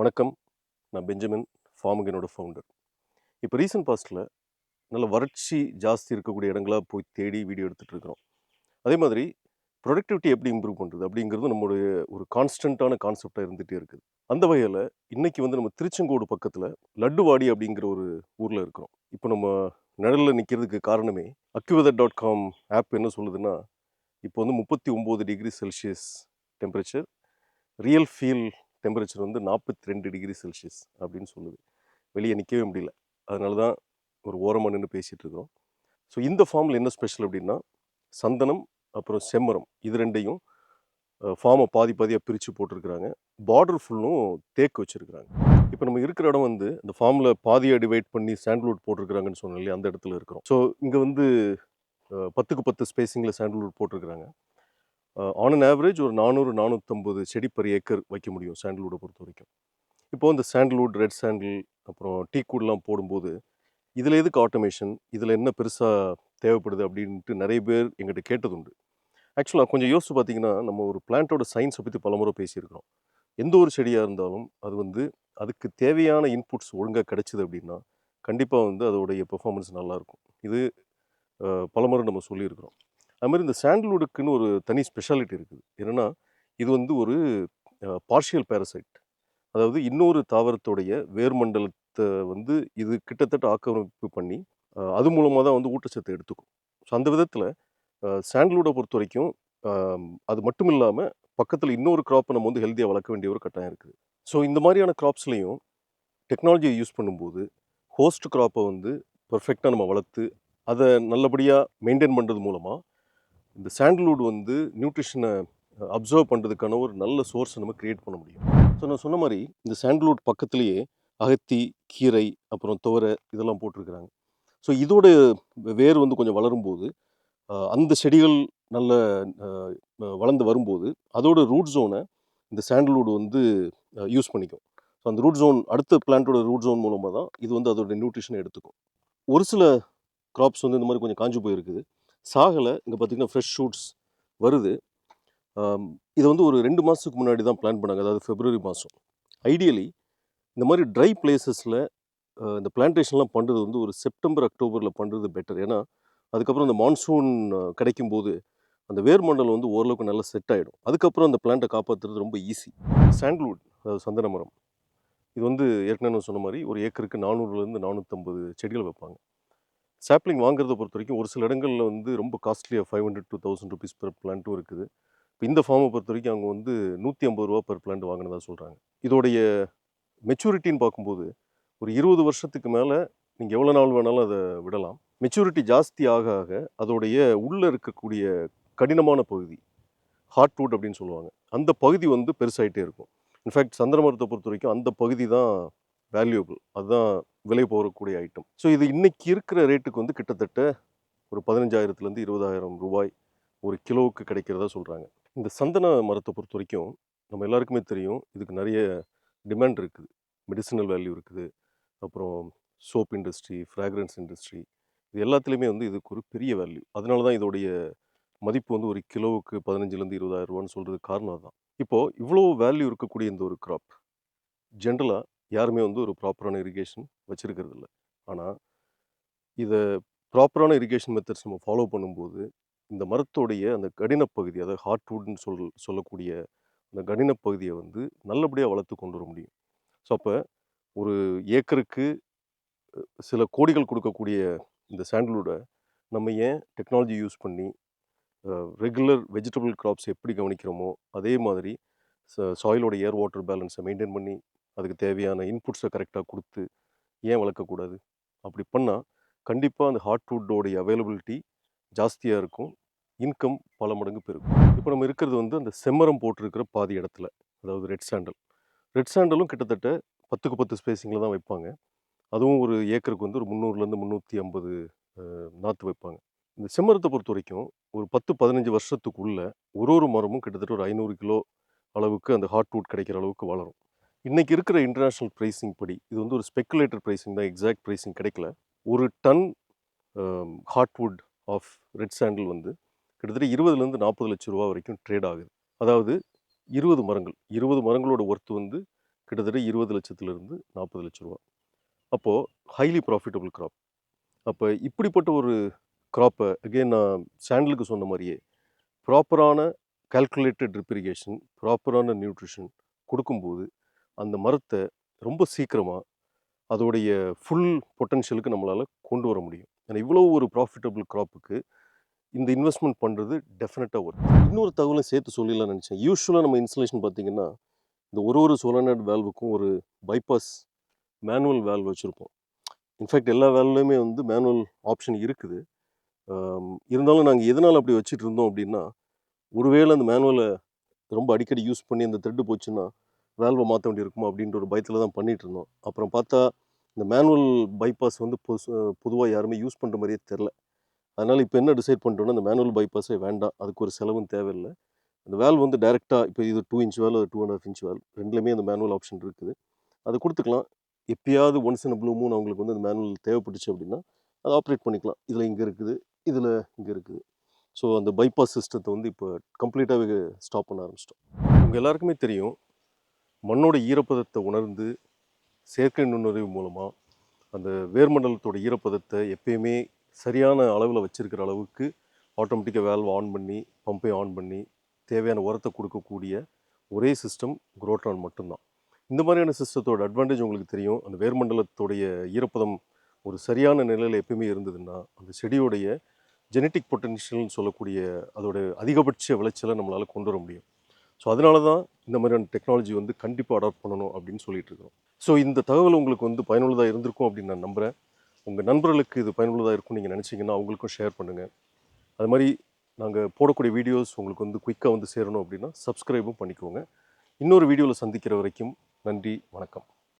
வணக்கம். நான் பெஞ்சமின் ஃபார்முகனோட ஃபவுண்டர் இப்போ ரீசன்ட் பாஸ்ட்டில் நல்ல வறட்சி ஜாஸ்தி இருக்கக்கூடிய இடங்களாக போய் தேடி வீடியோ எடுத்துகிட்டு இருக்கிறோம். அதே மாதிரி ப்ரொடக்டிவிட்டி எப்படி இம்ப்ரூவ் பண்ணுறது அப்படிங்கிறது நம்மளுடைய ஒரு கான்ஸ்டண்ட்டான கான்செப்டாக இருந்துகிட்டே இருக்குது. அந்த வகையில் இன்றைக்கி வந்து நம்ம திருச்செங்கோடு பக்கத்தில் லட்டுவாடி அப்படிங்கிற ஒரு ஊரில் இருக்கிறோம். இப்போ நம்ம நிழலில் நிற்கிறதுக்கு காரணமே அக்யூவெதர் டாட் காம் ஆப் என்ன சொல்லுதுன்னா இப்போ வந்து முப்பத்தி ஒம்பது degree Celsius temperature real feel temperature வந்து நாற்பத்தி ரெண்டு டிகிரி செல்சியஸ் அப்படின்னு சொல்லுது. வெளியே நிற்கவே முடியல. அதனால தான் ஒரு ஓரமாக நின்று பேசிகிட்டு இருக்கிறோம். ஸோ இந்த ஃபார்மில் என்ன ஸ்பெஷல் அப்படின்னா சந்தனம் அப்புறம் செம்மரம் இது ரெண்டையும் ஃபார்மை பாதி பாதியாக பிரித்து போட்டிருக்கிறாங்க. பார்டர் ஃபுல்லும் தேக்கு வச்சுருக்கிறாங்க. இப்போ நம்ம இருக்கிற இடம் வந்து இந்த ஃபார்மில் பாதியாக டிவைட் பண்ணி சாண்டில்வுட் போட்டிருக்கிறாங்கன்னு சொன்னோம் இல்லையா அந்த இடத்துல இருக்கிறோம். ஸோ இங்கே வந்து பத்துக்கு பத்து ஸ்பேஸிங்கில் சாண்டல்வுட் போட்டிருக்கிறாங்க. ஆன் அன் ஆவரேஜ் ஒரு நானூறு நானூற்றம்பது செடி பர் ஏக்கர் வைக்க முடியும் சாண்டில்வுட்டை பொறுத்த வரைக்கும் இப்போது இந்த சாண்டில்வுட் ரெட் சாண்டில் அப்புறம் டீ கூடெலாம் போடும்போது இதில் எதுக்கு ஆட்டோமேஷன் இதில் என்ன பெருசாக தேவைப்படுது அப்படின்ட்டு நிறைய பேர் எங்கிட்ட கேட்டதுண்டு. ஆக்சுவலாக கொஞ்சம் யோசிச்சு பார்த்தீங்கன்னா நம்ம ஒரு பிளான்ட்டோட சயின்ஸை பற்றி பலமுறை பேசியிருக்கிறோம். எந்த ஒரு செடியாக இருந்தாலும் அது வந்து அதுக்கு தேவையான இன்புட்ஸ் ஒழுங்காக கிடைச்சிது அப்படின்னா கண்டிப்பாக வந்து அதோடைய பெர்ஃபார்மன்ஸ் நல்லாயிருக்கும். இது பலமுறை நம்ம சொல்லியிருக்கிறோம். அது மாதிரி இந்த சாண்டல்வுட்டுக்குன்னு ஒரு தனி ஸ்பெஷாலிட்டி இருக்குது. என்னென்னா இது வந்து ஒரு பார்ஷியல் பேரசைட் அதாவது இன்னொரு தாவரத்துடைய வேர்மண்டலத்தை வந்து இது கிட்டத்தட்ட ஆக்கிரமிப்பு பண்ணி அது மூலமாக தான் வந்து ஊட்டச்சத்தை எடுத்துக்கும். ஸோ அந்த விதத்தில் சாண்டில்வுடை பொறுத்த வரைக்கும் அது மட்டும் இல்லாமல் பக்கத்தில் இன்னொரு க்ராப்பை நம்ம வந்து ஹெல்த்தியாக வளர்க்க வேண்டிய ஒரு கட்டாயம் இருக்குது. ஸோ இந்த மாதிரியான க்ராப்ஸ்லையும் டெக்னாலஜியை யூஸ் பண்ணும்போது ஹோஸ்ட் க்ராப்பை வந்து பர்ஃபெக்டாக நம்ம வளர்த்து அதை நல்லபடியாக மெயின்டைன் பண்ணுறது மூலமாக இந்த சாண்டல்வுட் வந்து நியூட்ரிஷனை அப்சர்வ் பண்ணுறதுக்கான ஒரு நல்ல சோர்ஸை நம்ம க்ரியேட் பண்ண முடியும். ஸோ நான் சொன்ன மாதிரி இந்த சாண்டல்வுட் பக்கத்துலேயே அகத்தி கீரை அப்புறம் துவரை இதெல்லாம் போட்டிருக்கிறாங்க. ஸோ இதோட வேர் வந்து கொஞ்சம் வளரும்போது அந்த செடிகள் நல்ல வளர்ந்து வரும்போது அதோட ரூட் ஜோனை இந்த சாண்டல்வுட் வந்து யூஸ் பண்ணிக்கும். ஸோ அந்த ரூட் ஜோன் அடுத்த பிளான்ட்டோட ரூட் ஜோன் மூலமாக தான் இது வந்து அதோட நியூட்ரிஷனை எடுத்துக்கும். ஒரு சில க்ராப்ஸ் வந்து இந்த மாதிரி கொஞ்சம் காஞ்சு போயிருக்குது. சாகலை இங்கே பார்த்தீங்கன்னா ஃப்ரெஷ் ஷூட்ஸ் வருது. இது வந்து ஒரு ரெண்டு மாதத்துக்கு முன்னாடி தான் பிளான் பண்ணாங்க. அதாவது ஃபெப்ரவரி மாதம் ஐடியலி இந்த மாதிரி ட்ரை பிளேசஸில் இந்த பிளான்டேஷன்லாம் பண்ணுறது வந்து ஒரு செப்டம்பர் அக்டோபரில் பண்ணுறது பெட்டர் ஏன்னா அதுக்கப்புறம் இந்த மான்சூன் கிடைக்கும் போது அந்த வேர் மண்டலம் வந்து ஓரளவுக்கு நல்லா செட் ஆகிடும் அதுக்கப்புறம் அந்த பிளான்ட்டை காப்பாற்றுறது ரொம்ப ஈஸி சாண்டல்வுட் அதாவது சந்தன மரம். இது வந்து ஏற்கனவே சொன்ன மாதிரி ஒரு ஏக்கருக்கு நானூறுலேருந்து நானூற்றம்பது செடிகள் வைப்பாங்க. சாப்ளிங் வாங்குறத பொறுத்த வரைக்கும் ஒரு சில இடங்களில் வந்து ரொம்ப காஸ்ட்லியாக five hundred two thousand rupees per பிளான்ட்டும் இருக்குது. இப்போ இந்த ஃபார்மை பொறுத்த வரைக்கும் அவங்க வந்து நூற்றி ஐம்பது ரூபா பெர் பிளான்ட் வாங்கினதாக சொல்கிறாங்க இதோடைய மெச்சூரிட்டின்னு பார்க்கும்போது ஒரு இருபது வருஷத்துக்கு மேலே நீங்கள் எவ்வளோ நாள் வேணாலும் அதை விடலாம். மெச்சூரிட்டி ஜாஸ்தி ஆக ஆக அதோடைய உள்ளே இருக்கக்கூடிய கடினமான பகுதி ஹார்ட்வுட் அப்படின்னு சொல்லுவாங்க. அந்த பகுதி வந்து பெருசாயிட்டே இருக்கும். இன்ஃபேக்ட் சந்திரமரத்தை பொறுத்த வரைக்கும் அந்த பகுதி தான் வேல்யூபிள் அதுதான் விலை போகக்கூடிய ஐட்டம் ஸோ இது இன்றைக்கி இருக்கிற ரேட்டுக்கு வந்து கிட்டத்தட்ட ஒரு பதினஞ்சாயிரத்துலேருந்து இருபதாயிரம் ரூபாய் ஒரு கிலோவுக்கு கிடைக்கிறதா சொல்கிறாங்க இந்த சந்தன மரத்தை பொறுத்த வரைக்கும் நம்ம எல்லாருக்குமே தெரியும் இதுக்கு நிறைய டிமாண்ட் இருக்குது. மெடிசினல் வேல்யூ இருக்குது. அப்புறம் சோப் இண்டஸ்ட்ரி ஃப்ராக்ரன்ஸ் இண்டஸ்ட்ரி இது எல்லாத்துலேயுமே வந்து இதுக்கு ஒரு பெரிய வேல்யூ அதனால தான் இதோடைய மதிப்பு வந்து ஒரு கிலோவுக்கு பதினஞ்சுலேருந்து இருபதாயிரம் ரூபான்னு சொல்கிறதுக்கு காரணம் அதுதான் இப்போது இவ்வளோ வேல்யூ இருக்கக்கூடிய இந்த ஒரு க்ராப் ஜென்ரலாக யாருமே வந்து ஒரு ப்ராப்பரான இரிகேஷன் வச்சுருக்கிறது இல்லை ஆனால் இதை ப்ராப்பரான இரிகேஷன் மெத்தட்ஸ் நம்ம ஃபாலோ பண்ணும்போது இந்த மரத்தோடைய அந்த கடினப்பகுதி அதாவது ஹார்ட்வுட்னு சொல் சொல்லக்கூடிய அந்த கடினப்பகுதியை வந்து நல்லபடியாக வளர்த்து கொண்டு வர முடியும். ஸோ அப்போ ஒரு ஏக்கருக்கு சில கோடிகள் கொடுக்கக்கூடிய இந்த சாண்டல்வுட்டை நம்ம ஏன் டெக்னாலஜி யூஸ் பண்ணி ரெகுலர் வெஜிடபிள் கிராப்ஸ் எப்படி கவனிக்கிறோமோ அதே மாதிரி சாயிலோட ஏர் வாட்டர் பேலன்ஸை மெயின்டைன் பண்ணி அதுக்கு தேவையான இன்புட்ஸை கரெக்டாக கொடுத்து ஏன் வளர்க்கக்கூடாது? அப்படி பண்ணால் கண்டிப்பாக அந்த ஹார்ட்வுட்டோடைய அவைலபிலிட்டி ஜாஸ்தியாக இருக்கும். இன்கம் பல மடங்கு பெருக்கும் இப்போ நம்ம இருக்கிறது வந்து அந்த செம்மரம் போட்டிருக்கிற பாதி இடத்துல அதாவது ரெட் சாண்டல் ரெட் சாண்டலும் கிட்டத்தட்ட பத்துக்கு பத்து ஸ்பேசிங்கில் தான் வைப்பாங்க. அதுவும் ஒரு ஏக்கருக்கு வந்து ஒரு முந்நூறுலேருந்து முந்நூற்றி ஐம்பது நாற்று வைப்பாங்க. இந்த செம்மரத்தை பொறுத்த வரைக்கும் ஒரு பத்து பதினஞ்சு வருஷத்துக்குள்ளே ஒரு ஒரு மரமும் கிட்டத்தட்ட ஒரு ஐநூறு கிலோ அளவுக்கு அந்த ஹார்ட்வுட் கிடைக்கிற அளவுக்கு வளரும். இன்றைக்கி இருக்கிற இன்டர்நேஷ்னல் ப்ரைஸிங் படி இது வந்து ஒரு ஸ்பெக்குலேட்டர் ப்ரைஸிங் தான் எக்ஸாக்ட் ப்ரைஸிங் கிடைக்கல. ஒரு ton heartwood of red sandal வந்து கிட்டத்தட்ட இருபதுலேருந்து நாற்பது லட்ச ரூபா வரைக்கும் ட்ரேட் ஆகுது. அதாவது இருபது மரங்கள் இருபது மரங்களோட ஒர்த்து வந்து கிட்டத்தட்ட இருபது லட்சத்துலேருந்து நாற்பது லட்ச ரூபா. அப்போது ஹைலி ப்ராஃபிட்டபுள் க்ராப் அப்போ இப்படிப்பட்ட ஒரு க்ராப்பை அகெயின் நான் சாண்டலுக்கு சொன்ன மாதிரியே ப்ராப்பரான கால்குலேட்டட் ரிப்ரிகேஷன் ப்ராப்பரான நியூட்ரிஷன் கொடுக்கும்போது அந்த மரத்தை ரொம்ப சீக்கிரமாக அதோடைய ஃபுல் பொட்டன்ஷியலுக்கு நம்மளால் கொண்டு வர முடியும். ஏன்னா இவ்வளோ ஒரு ப்ராஃபிட்டபிள் க்ராப்புக்கு இந்த இன்வெஸ்ட்மெண்ட் பண்ணுறது டெஃபினட்டாக வரும் இன்னொரு தகவலும் சேர்த்து சொல்லிடலாம் நினச்சேன். யூஸ்வலாக நம்ம இன்ஸ்டலேஷன் பார்த்திங்கன்னா இந்த ஒரு ஒரு சோலனட் வேல்வுக்கும் ஒரு பைபாஸ் மேனுவல் வேல்வ் வச்சுருப்போம். இன்ஃபேக்ட் எல்லா வேல்வ்லையுமே வந்து மேனுவல் ஆப்ஷன் இருக்குது. இருந்தாலும் நாங்கள் எதனால் அப்படி வச்சுட்டு இருந்தோம் அப்படின்னா ஒருவேளை அந்த மேனுவலை ரொம்ப அடிக்கடி யூஸ் பண்ணி அந்த த்ரெட்டு போச்சுன்னா வேல்வை மாற்ற வேண்டியிருக்குமா அப்படின்ற ஒரு பயத்தில் தான் பண்ணிகிட்டு இருந்தோம் அப்புறம் பார்த்தா இந்த மேனுவல் பைபாஸ் வந்து பொது பொதுவாக யாருமே யூஸ் பண்ணுற மாதிரியே தெரில அதனால் இப்போ என்ன டிசைட் பண்ணிட்டோம்னா இந்த மேனுவல் பைபாஸே வேண்டாம். அதுக்கு ஒரு செலவும் தேவையில்லை. அந்த வேல் வந்து டேரெக்டாக இப்போ இது two inch valve two and half inch valve ரெண்டுலேயுமே அந்த மேனுவல் ஆப்ஷன் இருக்குது. அதை கொடுத்துக்கலாம். எப்பயாவது ஒன்ஸ் இன் ப்ளூ மூணு அவங்களுக்கு வந்து அந்த மேனுவல் தேவைப்பட்டுச்சு அப்படின்னா அதை ஆப்ரேட் பண்ணிக்கலாம். இதில் இங்கே இருக்குது இதில் இங்கே இருக்குது. ஸோ அந்த பைபாஸ் சிஸ்டத்தை வந்து இப்போ கம்ப்ளீட்டாகவே ஸ்டாப் பண்ண ஆரம்பிச்சிட்டோம். உங்கள் எல்லாருக்குமே தெரியும் மண்ணோட ஈரப்பதத்தை உணர்ந்து செயற்கை நுண்ணறிவு மூலமாக அந்த வேர்மண்டலத்தோட ஈரப்பதத்தை எப்பயுமே சரியான அளவில் வச்சுருக்கிற அளவுக்கு ஆட்டோமேட்டிக்காக வேல்வ் ஆன் பண்ணி பம்பை ஆன் பண்ணி தேவையான உரத்தை கொடுக்கக்கூடிய ஒரே சிஸ்டம் குரோட்ரான் மட்டும்தான். இந்த மாதிரியான சிஸ்டத்தோட அட்வான்டேஜ் உங்களுக்கு தெரியும். அந்த வேர்மண்டலத்தோடைய ஈரப்பதம் ஒரு சரியான நிலையில் எப்பயுமே இருந்ததுன்னா அந்த செடியோடைய ஜெனட்டிக் பொட்டன்ஷியல்னு சொல்லக்கூடிய அதோட அதிகபட்ச விளைச்சலை நம்மளால் கொண்டு வர முடியும். ஸோ அதனால தான் இந்த மாதிரியான டெக்னாலஜி வந்து கண்டிப்பாக அடாப்ட் பண்ணணும் அப்படின்னு சொல்லிட்டு இருக்கோம் ஸோ இந்த தகவல் உங்களுக்கு வந்து பயனுள்ளதாக இருந்திருக்கும் அப்படின்னு நான் நம்புகிறேன் உங்கள் நண்பர்களுக்கு இது பயனுள்ளதாக இருக்கும் நீங்கள் நினச்சிங்கன்னா அவங்களுக்கும் ஷேர் பண்ணுங்கள் அது மாதிரி நாங்கள் போடக்கூடிய வீடியோஸ் உங்களுக்கு வந்து குயிக்காக வந்து சேரணும் அப்படின்னா சப்ஸ்கிரைபும் பண்ணிக்கோங்க. இன்னொரு வீடியோவில் சந்திக்கிற வரைக்கும் நன்றி வணக்கம்.